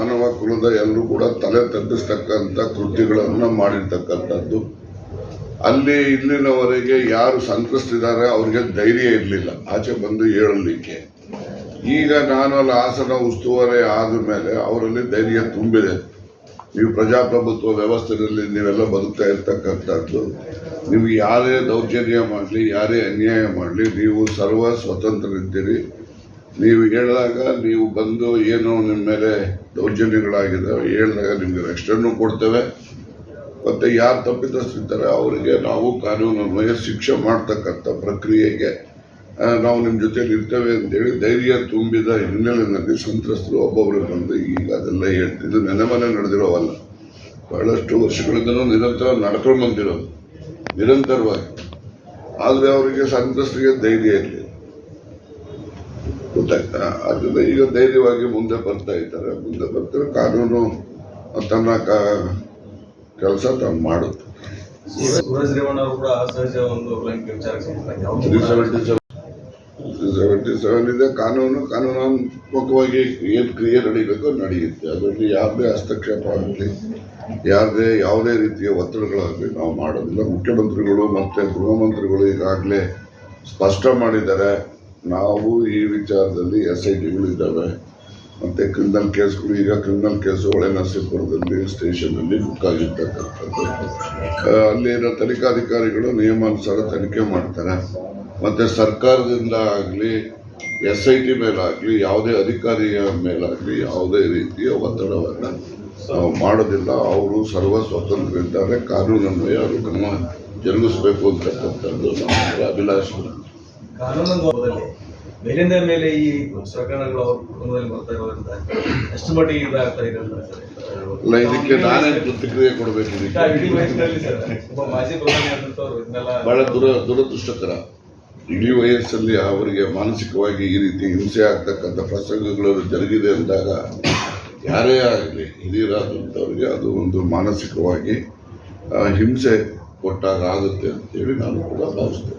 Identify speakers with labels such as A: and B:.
A: ಮಾನವ ಕುಲದ ಎಲ್ಲರೂ ಕೂಡ ತಲೆ ತಗ್ಗಿಸ್ತಕ್ಕಂಥ ಕೃತ್ಯಗಳನ್ನು ಮಾಡಿರ್ತಕ್ಕಂಥದ್ದು. ಅಲ್ಲಿ ಇಲ್ಲಿನವರೆಗೆ ಯಾರು ಸಂತ್ರಸ್ತಿದ್ದಾರೆ ಅವ್ರಿಗೆ ಧೈರ್ಯ ಇರಲಿಲ್ಲ. ಆಚೆ ಬಂದು ಹೇಳಲಿಕ್ಕೆ. ಈಗ ನಾನು ಅಲ್ಲಿ ಆಸನ ಉಸ್ತುವಾರಿ ಆದ ಮೇಲೆ ಅವರಲ್ಲಿ ಧೈರ್ಯ ತುಂಬಿದೆ. ನೀವು ಪ್ರಜಾಪ್ರಭುತ್ವ ವ್ಯವಸ್ಥೆಯಲ್ಲಿ ನೀವೆಲ್ಲ ಬದುಕ್ತಾ ಇರ್ತಕ್ಕಂಥದ್ದು. ನಿಮ್ಗೆ ಯಾರೇ ದೌರ್ಜನ್ಯ ಮಾಡಲಿ, ಯಾರೇ ಅನ್ಯಾಯ ಮಾಡಲಿ, ನೀವು ಸರ್ವ ಸ್ವತಂತ್ರರಿದ್ದೀರಿ. ನೀವು ಹೇಳಿದಾಗ ನೀವು ಬಂದು ಏನು ನಿಮ್ಮ ಮೇಲೆ ದೌರ್ಜನ್ಯಗಳಾಗಿದ್ದಾವೆ ಹೇಳಿದಾಗ ನಿಮಗೆ ರಕ್ಷಣೆನೂ ಕೊಡ್ತೇವೆ. ಮತ್ತು ಯಾರು ತಪ್ಪಿತಸ್ತಿದ್ದಾರೆ ಅವರಿಗೆ ನಾವು ಕಾನೂನನ್ವಯ ಶಿಕ್ಷೆ ಮಾಡ್ತಕ್ಕಂಥ ಪ್ರಕ್ರಿಯೆಗೆ ನಾವು ನಿಮ್ಮ ಜೊತೆಲಿ ಇರ್ತೇವೆ ಅಂತೇಳಿ ಧೈರ್ಯ ತುಂಬಿದ ಹಿನ್ನೆಲೆಯಲ್ಲಿ ಸಂತ್ರಸ್ತರು ಒಬ್ಬೊಬ್ಬರು ಬಂದು ಈಗ ಅದೆಲ್ಲ ಹೇಳ್ತಿದ್ದು ನೆನೆ ಮನೆ ನಡೆದಿರೋವಲ್ಲ. ಬಹಳಷ್ಟು ವರ್ಷಗಳಿಂದಲೂ ನಿರಂತರ ನಡ್ಕೊಂಡು ಬಂದಿರೋದು. ನಿರಂತರವಾಗಿ. ಆದರೆ ಅವರಿಗೆ ಸಂತ್ರಸ್ತರಿಗೆ ಧೈರ್ಯ ಇರಲಿಲ್ಲ. ಗೊತ್ತಾಯ್ತಾ ಅದರಿಂದ ಈಗ ಧೈರ್ಯವಾಗಿ ಮುಂದೆ ಬರ್ತಾ ಇದ್ದಾರೆ. ಮುಂದೆ ಬರ್ತಾರೆ. ಕಾನೂನು ತನ್ನ ಕೆಲಸ ತಾನು ಮಾಡುತ್ತೆ. ಸೆವೆಂಟಿ ಸೆವೆನ್ ಸೆವೆಂಟಿ ಕಾನೂನು ಇದೆ. ಕಾನೂನಾತ್ಮಕವಾಗಿ ಏನು ಕ್ರಿಯೆ ನಡೀಬೇಕೋ ನಡೆಯುತ್ತೆ. ಅದರಲ್ಲಿ ಯಾರದೇ ಹಸ್ತಕ್ಷೇಪ ಆಗಲಿ ಯಾರದೇ ಯಾವುದೇ ರೀತಿಯ ಒತ್ತಡಗಳಾಗಲಿ ನಾವು ಮಾಡೋದಿಲ್ಲ. ಮುಖ್ಯಮಂತ್ರಿಗಳು ಮತ್ತು ಗೃಹ ಮಂತ್ರಿಗಳು ಈಗಾಗಲೇ ಸ್ಪಷ್ಟ ಮಾಡಿದ್ದಾರೆ. ನಾವು ಈ ವಿಚಾರದಲ್ಲಿ ಎಸ್ ಐ ಟಿಗಳು ಇದ್ದಾವೆ ಮತ್ತು ಕ್ರಿಮಿನಲ್ ಕೇಸ್ಗಳು ಈಗ ಕ್ರಿಮಿನಲ್ ಕೇಸು ಹೊಳೆ ನರಸೀಪುರದಲ್ಲಿ ಸ್ಟೇಷನಲ್ಲಿ ಬುಕ್ ಆಗಿರ್ತಕ್ಕಂಥದ್ದು ಅಲ್ಲಿನ ತನಿಖಾಧಿಕಾರಿಗಳು ನಿಯಮಾನುಸಾರ ತನಿಖೆ ಮಾಡ್ತಾರೆ. ಮತ್ತು ಸರ್ಕಾರದಿಂದ ಆಗಲಿ ಎಸ್ ಐ ಟಿ ಮೇಲಾಗಲಿ, ಯಾವುದೇ ಅಧಿಕಾರಿಯ ಮೇಲಾಗಲಿ ಯಾವುದೇ ರೀತಿಯ ಒತ್ತಡವನ್ನು ಮಾಡೋದಿಲ್ಲ. ಅವರು ಸರ್ವ ಸ್ವತಂತ್ರ ಇದ್ದಾರೆ ಕಾನೂನನ್ವಯ ಅವರು ಕ್ರಮ ಜರುಗಿಸಬೇಕು ಅಂತಕ್ಕಂಥದ್ದು ನಮ್ಮ ಅಭಿಲಾಷೆ.
B: ಕಾನೂನು ಮೇಲಿನ ಮೇಲಿಂದ ಮೇಲೆ ಈ ಪ್ರಕರಣಗಳು ಅವ್ರ ಕುಟುಂಬದಲ್ಲಿ ಬರ್ತಾ ಇರೋದ್ರಿಂದ ಎಷ್ಟು ಮಟ್ಟಿಗೆ ಇದಾಗ್ತಾ ಇದೆ ಅಂತ ಸರ್
A: ಅಲ್ಲ ಇದಕ್ಕೆ ನಾನೇ ಪ್ರತಿಕ್ರಿಯೆ ಕೊಡಬೇಕು
B: ಇಡೀ ವಯಸ್ಸಿನಲ್ಲಿ ಸರ್ ಒಬ್ಬ ಮಾಜಿ ಪ್ರಧಾನಿ ಆದಂತವ್ರು ಇದನ್ನೆಲ್ಲ
A: ಬಹಳ ದುರ ದುರದೃಷ್ಟಕರ. ಇಡೀ ವಯಸ್ಸಲ್ಲಿ ಅವರಿಗೆ ಮಾನಸಿಕವಾಗಿ ಈ ರೀತಿ ಹಿಂಸೆ ಆಗ್ತಕ್ಕಂಥ ಪ್ರಸಂಗಗಳು ಜರುಗಿದೆ ಅಂದಾಗ ಯಾರೇ ಆಗಲಿ ಹಿರಿಯರಾದಂಥವ್ರಿಗೆ ಅದು ಒಂದು ಮಾನಸಿಕವಾಗಿ ಹಿಂಸೆ ಕೊಟ್ಟಾಗ ಆಗುತ್ತೆ ಅಂತೇಳಿ ನಾನು ಕೂಡ ಭಾವಿಸ್ತೇನೆ.